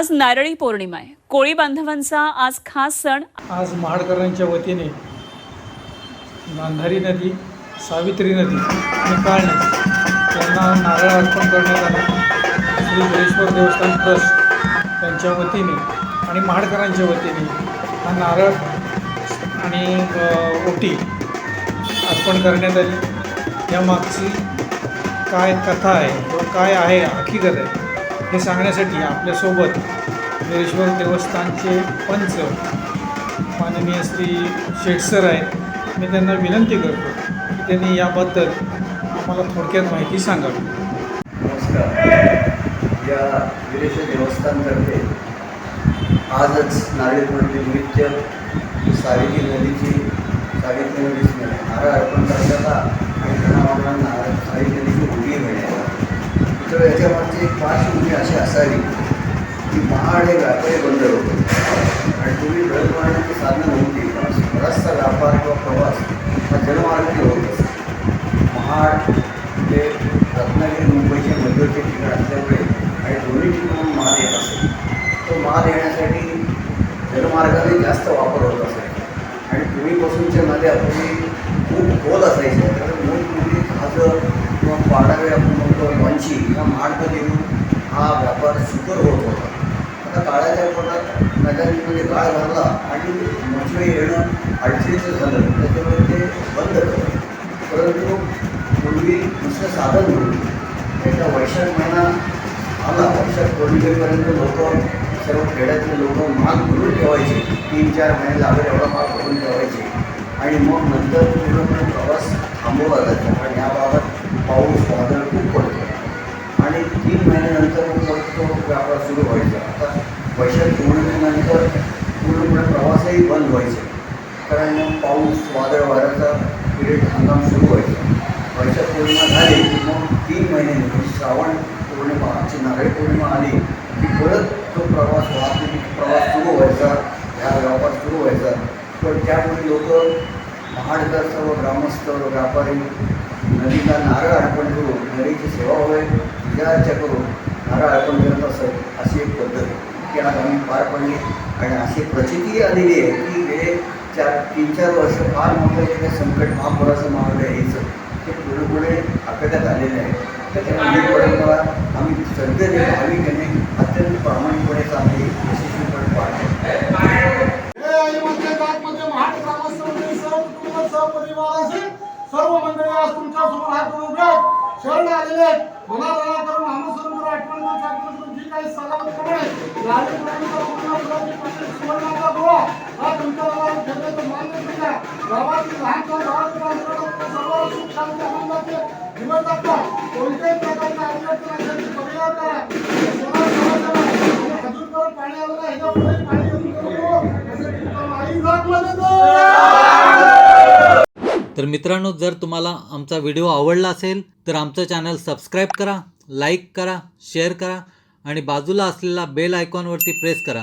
आज नारळी पौर्णिमा आहे. कोळी बांधवांचा आज खास सण. आज महाडकरांच्या वतीने गांधारी नदी सावित्री नदी आणि काळ नदी यांना नारळ अर्पण करण्यात आला. श्री गणेश्वर देवस्थान ट्रस्ट यांच्या वतीने आणि महाडकरांच्या वतीने हा नारळ आणि ओटी अर्पण करण्यात आली. यामागची काय कथा आहे किंवा काय आहे हकीकत आहे? हे सांगण्यासाठी आपल्यासोबत धुळेश्वर देवस्थानचे पंच माननीय श्री शेटसर आहेत. मी त्यांना विनंती करतो की त्यांनी याबद्दल आम्हाला थोडक्यात माहिती सांगावी. नमस्कार. या विरेश्वर देवस्थानतर्फे आजच नारळी पौर्णिमेनिमित्त सावित्री नदीची सावित्री नदीच नारळ की महाड हे व्यापारी बंदर होते. आणि पूर्वी दळणवळणाची साधनं नव्हती पण बराचसा व्यापार किंवा प्रवास हा जलमार्गाने होत असतो महाड हे रत्नागिरी मुंबईचे मध्यवर्ती ठिकाण असल्यामुळे आणि दोन्ही ठिकाणून माल येत असेल तो माल येण्यासाठी जलमार्गाने जास्त वापर होत असे. आणि पूर्वीपासूनच्या नद्या पूर्वी खूप खोल असायच्या कारण मोठमोठी खाजर किंवा पाडावे आपण म्हणतो लॉन्ची किंवा महाडमध्ये येऊन हा व्यापार सुकर होत होता. आता काळाच्या पोटात म्हणजे काळ झाला आणि मछली येणं अडचणीचं झालं. त्याच्यामुळे ते बंद झालं. परंतु पूर्वी दुसरं साधन नव्हतं त्याचा वैशाख महिना आला. वैशाख पौर्णिमेपर्यंत लोक सर्व खेड्यातले लोक माग भरून ठेवायचे. तीन चार महिने लागेल एवढा माग भरून ठेवायचे. आणि मग नंतर पूर्णपणे प्रवास थांबवला जायचा कारण याबाबत पाऊस वादळ खूप पडतो. आणि तीन महिन्यानंतर मग तो व्यापार सुरू व्हायचा. वैशाख पौर्णिमेनंतर पूर्णपणे प्रवासही बंद व्हायचे. कारण मग पाऊस वादळ वाऱ्याचा पिरियड हंगाम सुरू व्हायचा. वैशाख पौर्णिमा झाली की मग तीन महिने म्हणजे श्रावण पौर्णिमा आमची नारळी पौर्णिमा आली की परत तो प्रवास वाहतुकीचा प्रवास सुरू व्हायचा ह्या व्यापार सुरू व्हायचा. पण त्यामुळे लोक महाडकर सर्व ग्रामस्थ व्यापारी नदीला नारळ अर्पण करून नदीची सेवा होय विचाराच्या करून नारळ अर्पण करत असत अशी एक पद्धत आहे ती आज आम्ही पार पडली. आणि अशी प्रचिती आलेली आहे की गेले चार तीन चार वर्ष फार मोठं जे संकट महापुराचं महागडं यायचं ते पूर्णपणे आटोक्यात आलेलं आहे. त्याच्यामुळे ही परंपरा आम्ही सध्या जे भाविक अत्यंत प्रामाणिकपणे आम्ही यशस्वीपणे पाहतो सर्व मंडळी आज तुमच्यासमोर हात जोडून उभे शरण आलेले आहेत. मनाला करून नामस्मरण करून आठवण जी काही सलामतपणे लाली हा तुमच्या ठेवण्याचं मान्य गावातील लहान गावातील सर्व सुख शांती आनंदाचे दिवस कोणत्याही प्रकारच्या करा पाणी आलं नाही. पाणी तर मित्रांनो जर तुम्हाला आमचा व्हिडिओ आवडला असेल तर आमचं चॅनल सबस्क्राईब करा लाईक करा शेअर करा आणि बाजूला असलेला बेल आयकॉनवरती प्रेस करा.